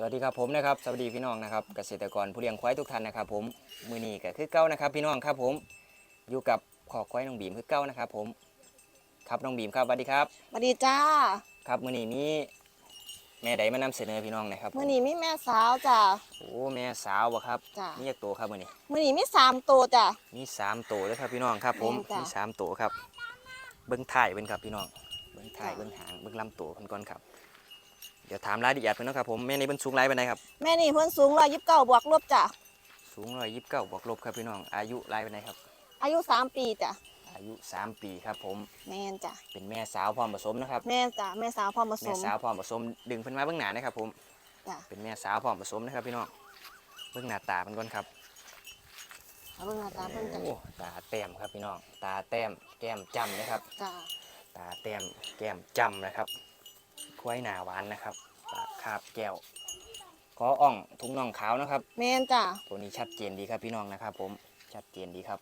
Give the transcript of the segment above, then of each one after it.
สวัสดีครับผมนะครับสวัสดีพี่น้องนะครับเกษตรกรผู้เลี้ยงควายทุกท่านนะครับ ผมมือนี้ก็คือเก้านะครับ พี่น้องครับผมอยู่กับขอควายน้องบีมคือเก้านะครับ ผม ครับน้องบีมครับสวัสดีครับสวัสดีจ้า ครับมือนี้มีแม่ใดมานำเสนอพี่น้องนะครับมื่อนี้มีแม่สาวจ้าโอ้แม่สาวบ่ครับจ้ามีเยกตัวครับมือนี้มื่อนี้มีสามตัวจ้ามีสามตัวเลยครับพี่น้องครับ ผมแม่นจ้ะ มีสามตัวครับ เบิ้งถ่ายเป็นครับพี่น้อง เบิ้งถ่ายจ้ะเบิ้งหางเบิ้งลำตัวเพิ่นก่อนครับ เดี๋ยวถามรายละเอียดเพิ่นเนาะครับผมแม่นี่เพิ่นสูงไรปานใดครับแม่นี่เพิ่นสูงร้อยยิบเก้าบวกลบจ้าสูงร้อยยี่สิบเก้าบวกลบครับพี่น้องอายุไรปานใดครับ อายุสามปีจ้าอายุ 3 ปีครับผมแม่นจ้าเป็นแม่สาวพร้อมผสมนะครับแม่จ้าแม่สาวพร้อมผสแม่ม สาวพร้อมผสมดึงเพิ่นมาเบื้องหน้านะครับผมจ้าเป็นแม่สาวพร้อมผสมนะครับพี่น้องเบื้องหน้าตาเพิ่นก่อนครับ เอาเบิ่งหน้าตาเพิ่นจ้าโอ้ตาแต้มครับพี่น้อง ตาแต้มแก้มจ้ำนะครับ จ้าตาแต้มแก้มจ้ำนะครับ ควายหนาหวานนะครับปากคาบแก้วคออ่องทุงน่องขาวนะครับ แม่นจ้าตัวนี้ชัดเจนดีครับพี่น้องนะครับ ผมชัดเจนดีครับ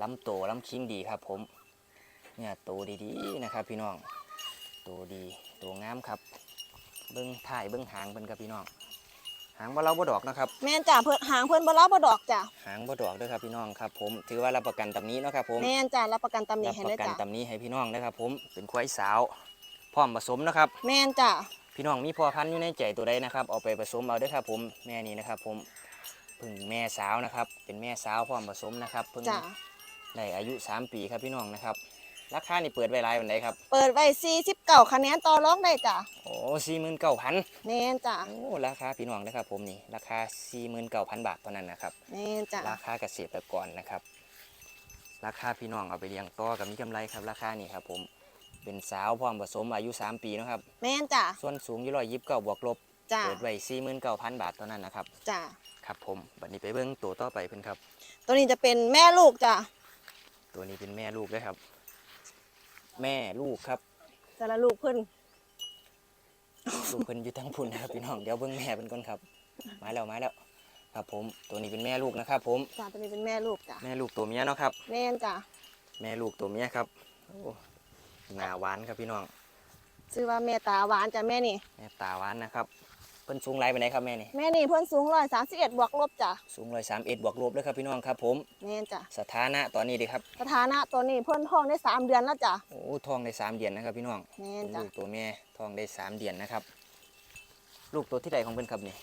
ลำโตลำคิงดีครับ ผม เนี่ยโตดีๆนะครับ พี่น้องโตดีโตงามครับ เบิ้งถ่ายเบิ้งหางเป็นครับพี่น้อง หางบ่เราบ่ดอกนะครับ แม่นจ้าเพิ่นหางเพิ่นบ่รับบ่ดอกจ้าหางบ่ดอกเด้วยครับพี่น้องครับ ผมถือว่ารับประกันตำนี้เนาะครับ ผมแม่นจ้ารับประกันตำหนิรับให้ปเลยระกันจ้าตำนี้ให้พี่น้องนะครับ ผมเป็นควายสาว พร้อมผสมนะครับ แม่นจ้าพี่น้องมีพ่อพันธุ์อยู่ในใจตัวใดนะครับเอาไปผสมเอาเด้วยครับผมแม่นี้นะครับ ผมเพึ่งแม่สาวนะครับ เป็นแม่สาวพร้อมผสมนะครับเพิ่งจ้าได้อายุ 3 ปีครับพี่น้องนะครับราคานี่เปิดไว้หลายวันไหนครับเปิดไว้49คะแนนต่อรองได้จ้าโอ้สี่หมื่นเก้าพันแม่นจ้าโอ้ราคาพี่น้องนะครับ ผมนี่ราคาสี่หมื่นเก้าพันบาทเท่านั้นนะครับ แม่นจ้าราคาเกษตรกรนะครับ ราคาพี่น้องเอาไปเลี้ยงต่อกับมีกำไรครับ ราคานี่ครับผม เป็นสาวพร้อมผสมอายุ 3 ปีเนาะครับ แม่นจ้าส่วนสูงอยี่ร้อยยิบเก้าบวกลบ จ้าเปิดไว้สี่หมื่นเก้าพันบาทเท่านั้นนะครับ จ้าครับผม บัดนี้ไปเบิ้งตัวต่อไปเพิ่นครับ ตัวนี้จะเป็นแม่ลูกจ้าตัวนี้เป็นแม่ลูกเลยครับ แม่ลูกครับ แต่ละลูกเพิ่นลูกเพิ่นอยู่ทั้งพุ่นนะครับพี่น้อง เดี๋ยวเบิ้งแม่เพิ่นก่อนครับ มาแล้วมาแล้ว ครับผม ตัวนี้เป็นแม่ลูกนะครับ ผม จ้าตัวนี้เป็นแม่ลูกจ้าแม่ลูกตัวเมียเนาะครับ แม่นจ้าแม่ลูกตัวเมียครับโอ้ หน้าหวานครับพี่น้องชื่อว่าแม่ตาหวานจ้ะแม่นี่ แม่ตาหวานนะครับเพิ่นสูงไรไปไหนใดครับแม่นี่แม่นี่เพิ่นสูงร้อยสามสิบเอ็ดบวกลบจ้ะสูงร้อยสามเอ็ดบวกลบเลยครับพี่น้องครับผมแม่นจ้ะสถานะตอนนี้ดีครับสถานะตัวนี้เพิ่นท้องได้สามเดือนแล้วจ้ะโอ้ทองได้สามเดือนนะครับพี่น้องแม่เป็นนจ้ะลูกตัวแม่ทองได้สามเดือนนะครับ ลูกตัวที่ใดของเพิ่นครับนี่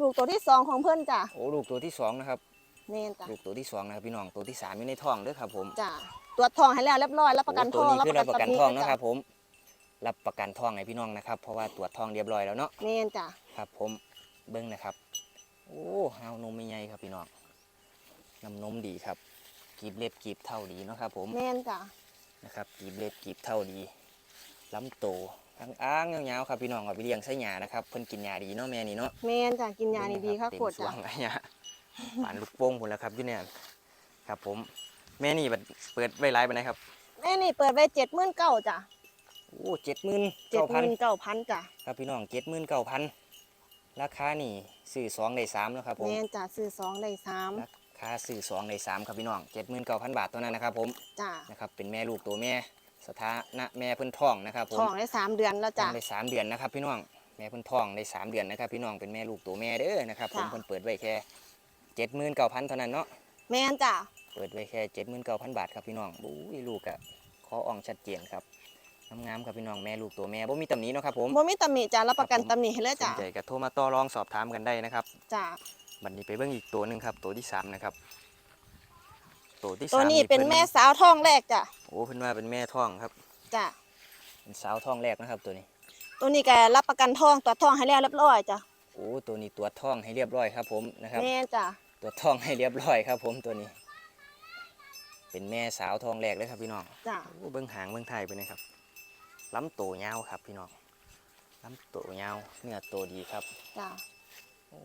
ลูกตัวที่สองของเพิ่นจ้ะโอ้ลูกตัวที่สองนะครับแม่นจ้ะลูกตัวที่สองนะครับพี่น้องตัวที่สามอยู่ในท้องเด้อครับผมจ้ะ ตรวจท้องให้แล้วเรียบร้อยรับประกันโอ้ท้ตัวองนี้คือรับประกันตำหท้องด้วยนะครับ ผม รับประกันท้องให้พี่น้องนะครับ เพราะว่าตรวจท้องเรียบร้อยแล้วเนาะแม่นจ้ะครับ ผมเบิ้งนะครับ โอ้หาวนมไม่ใหญ่ครับพี่น้องน้ำนมดีครับกีบเล็บกีบเท่าดีเนาะครับ ผมแม่นจ้ะนะครับกีบเล็บกีบเท่าดีลำโตทั้งอ้างยาวๆครับพี่น้องเอาไปเลี้ยงไส้หยานะครับเพิ่นกินยาดีเนาะแม่นี่เนาะแม่นจ้ะกินยานี่ดีค่ะเต็มขวดสวจ้ะงไอ้เนี่ยปานลูกโป่งพุ่นแล้วครับอยู่เนี่ยครับผม แม่นี่บัดเปิดไว้ไลฟ์ไปไหนใดครับแม่นี่เปิดไว้เจ็ดหมื่นเก้าจ้ะโอ้เจ็ดหมื่นเจ็ดเก้าหพันมื่นเก้าพันจ้ะครับพี่น้องเจ็ดหมื่นเก้าพันราคานี่ซื้อสองได้สามแล้วครับผม แม่นจ้ะซื้อสองได้สามราคาซื้อสองได้สามครับพี่น้องเจ็ดหมื่นเก้าพันบาทเท่านั้นนะครับผมจ้ะนะครับเป็นแม่ลูกตัวแม่สถานะแม่เพิ่นท้องนะครับผม ท้องได้สามเดือนแล้วท้อจ้ะงได้สามเดือนนะครับพี่น้องแม่เพิ่นท้องได้สามเดือนนะครับพี่น้องเป็นแม่ลูกตัวแม่เด้อนะครับผมค่ะ เพิ่นเปิดไว้แค่เจ็ดหมื่นเก้าพันเท่านั้นเนาะแม่นจ้ะ เปิดไว้แค่เจ็ดหมื่นเก้าพันบาทครับพี่น้องบู้ยลูกอะคออ่องชัดเจนครับงามๆครับพี่น้องแม่ลูกตัวแม่บ่มีตำหนิเนาะครับผมบ่มีตำหนิจ้ะรับประกันครับผมตำหนิให้เลยสจ้ะนใจก็โทรมาต่อรองสอบถามกันได้นะครับจ้ะบัดนี้ไปเบิ่งอีกตัวหนึ่งครับ ตัวที่สามนะครับตัวที่ตัวสามนี้เป็นพิ่แม่สาวท้องแรกจ้ะโอ้เพิ่นว่าเป็นแม่ท้องครับจ้ะเป็นสาวท้องแรกนะครับตัวนี้ ตัวนี้ก็รับประกันท้องตรวจท้องให้แล้วเรียบร้อยจ้ะโอ้ตัวนี้ตัวจท้องให้เรียบร้อยครับผมนะครับแม่นจ้ะตัวจท้องให้เรียบร้อยครับผมตัวนี้ เป็นแม่สาวท้องแรกเลยครับพี่น้องจ้ะโอ้เบิ้งหางเบิ้งไทยไปนะครับลำโตวยาวครับพี่น้องลำโตวยาวเนื้อโตดีครับจ้ะโอ้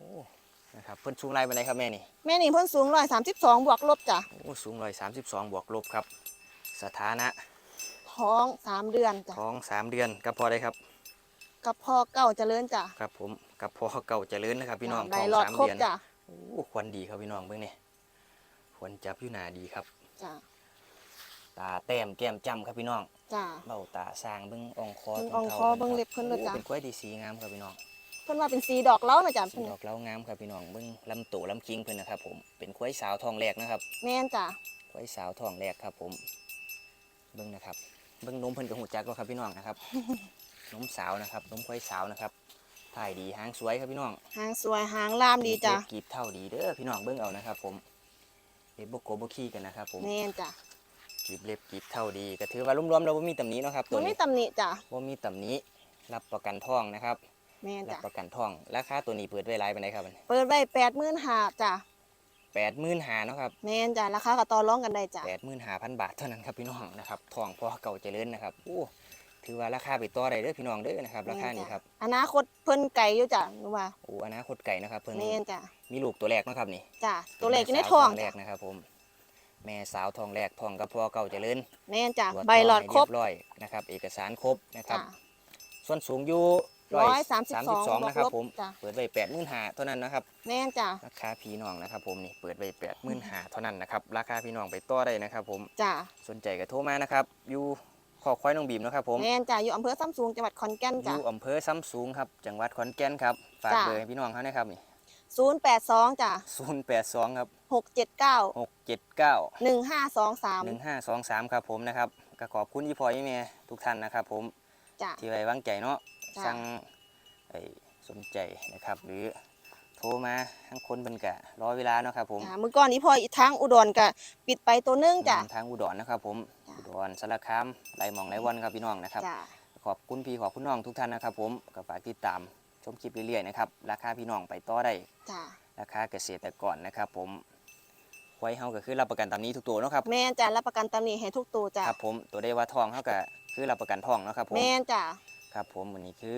นะครับเพิ่นสูงไรไปไหนใดครับแม่นี่แม่นี่เพิ่นสูงร้อยสามสิบสองบวกลบจ้ะโอ้สูงร้อยสามสิบสองบวกลบครับ สถานะท้องสามเดือนจ้ะท้องสามเดือนกับพอได้ครับกับพ่อเก่าเจริญจ้ะครับผมกับพอเก่าเจริญนะครับพี่น้องได้ท้องหลอดสามครบเดือน จ้ะ โอ้ควันดีครับพี่น้องเบิ่งนี่ควันจับอยู่หนาดีครับ จ้ะตาแต้มแก้มจ้ำครับพี่น้องจ้ะ เบ้าตาสร้างเบิ่งอ่องคอเบิ่งตรอ่องเท้าคอเบิ่งเล็บเพิ่นด้วยโอ้จ้ะ เป็นกล้วยดีสีงามครับพี่น้องเพิ่นว่าเป็นสีดอกเล้านะจ้ะสีเพิ่นดอกเล้างามครับพี่น้องเบิ้งลำโตลำคิงเพิ่นนะครับผมเป็นควายสาวทองแรกนะครับแม่นจ้ะควายสาวทองแรกครับผม เบิ้งนะครับ เบิ้งนมเพิ่นกับหูจักแล้วครับพี่น้องนะครับ นมสาวนะครับนมควายสาวนะครับถ่ายดีหางสวยครับพี่น้องหางสวยหางลามดีจ้ะเล็บกีบเท่าดีเด้อพี่น้องเบิ้งเอานะครับผม เล็บบกโกบกขี้กันนะครับผมแม่นจ้ะกีบเล็บกีบเท่าดีก็ถือว่ารวมๆเราบ่มีตำหนิเนาะครับตับ่วมีนี้ตำหนิจ้ะบ่มีตำหนิรับประกันทองนะครับแม่นรับจ้ะประกันทองราคาตัวนี้เปิดไว้หลายปานใดครับเปิดไว้85,000จ้ะแปดหมื่นหาเนาะครับแม่นจ้ะราคาก็ต่อรองกันได้จ้ะแปดหมื่นหาพันบาทเท่านั้นครับพี่น้องนะครับทองพอเก่าเจริญนะครับโอ้ ถือว่าราคาไปต่อได้เด้อพี่น้องเด้อนะครับราคานี้ครับอนาคตเพิ่นไก่อยู่จ้ะหนูว่าโอ้อนาคตไก่นะครับเพิ่นแม่นจ้ะมีลูกตัวแรกเนาะครับนี่จ้ะตัวเล็กอยู่ในท้องแม่สาวแรจ้ะกนะครับผมแม่สาวทองแรกทองกับพ่อเก่าเจริญแม่นจ้ะตรวจใบหลอดทงครบให้เรียบร้อยนะครับ เอกสารครบนะครับจ้ะส่วนสูงอยู่ร้อยสามสิบสองนะครับบวกลบผมจ้ะเปิดไว้แปดหมื่นหาเท่านั้นนะครับแม่นจ้ะราคาพี่น้องนะครับ ผมนี่เปิดไว้แปดหมื่นหาเท่านั้นนะครับราคาพี่น้องไปต่อได้นะครับ ผมจ้ะสนใจก็โทรมานะครับอยู่ข อควายน้องบีมนะครับผมแม่นจ้ะอยู่อำเภอซ้ำสูงจังหวัดขอนแก่นอจ้ะ ยู่อำเภอซ้ำสูงครับจังหวัดขอนแก่นครับฝากจ้ะ เบอร์ให้พี่น้องเขานะครับนี่082จ้ะศูนย์แปดสองครับ679หกเจ็ดเก้า1523หนึ่งห้าสองสามครับผมนะครับก็ขอบคุณยี่พอยี่เมย์ทุกท่านนะครับผมจ้ะ ที่ไว้วางใจเนาะจ้ะ สั่งไอ้สนใจนะครับ หรือ โทรมาทั้งคนเป็นกะรอเวลาเนาะครับผมจ้ะมื้อก่อนนี้พออีกทางอุดรก็ปิดไปตัวหนึงจ้ะอืมทางอุดรนะครับผมจ้ะ อุดรสารคามไรหมองไรวันครับพี่น้องนะครับ จ้ะ ขอบคุณพี่ขอบคุณน้องทุกท่านนะครับผมก็ฝากติดตามชมคลิปเรื่อยๆนะครับราคาพี่น้องไปต่อได้ จ้ะ ราคาเกษตรกรนะครับผมไว้เฮาก็คือรับประกันตามนี้ทุกตัวเนาะครับ แม่นจ้ะรับประกันตำหนิให้ทุกตัวจ้ะ ครับผมตัวได้ว่าทองเฮาก็คือรับประกันทองเนาะครับผม แม่นจ้ะ ครับผมวันนี้คือ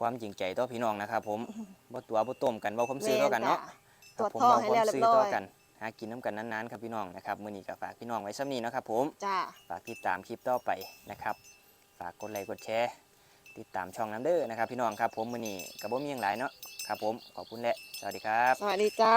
ความจริงใจต่อพี่น้องนะครับผมบ่ตัวบ่ต้มกันบ่ผมซื้อต่อกันเนาะแม่นจ้ะครับผมตรวจทองบ่ให้ผมแล้วเรียบซื้อร้อยต่อกันหากินน้ำกันนานๆครับพี่น้องนะครับมื้อนี้ก็ฝากพี่น้องไว้ซ้ำนี้เนาะครับผมจ้ะฝากติดตามคลิปต่อไปนะครับ ฝากกดไลค์กดแชร์ติดตามช่องน้ำเด้อนะครับ พี่น้องครับผมมื้อนี้ก็บ่มีหยังหลายเนาะครับผมขอบคุณและสวัสดีครับ สวัสดีจ้า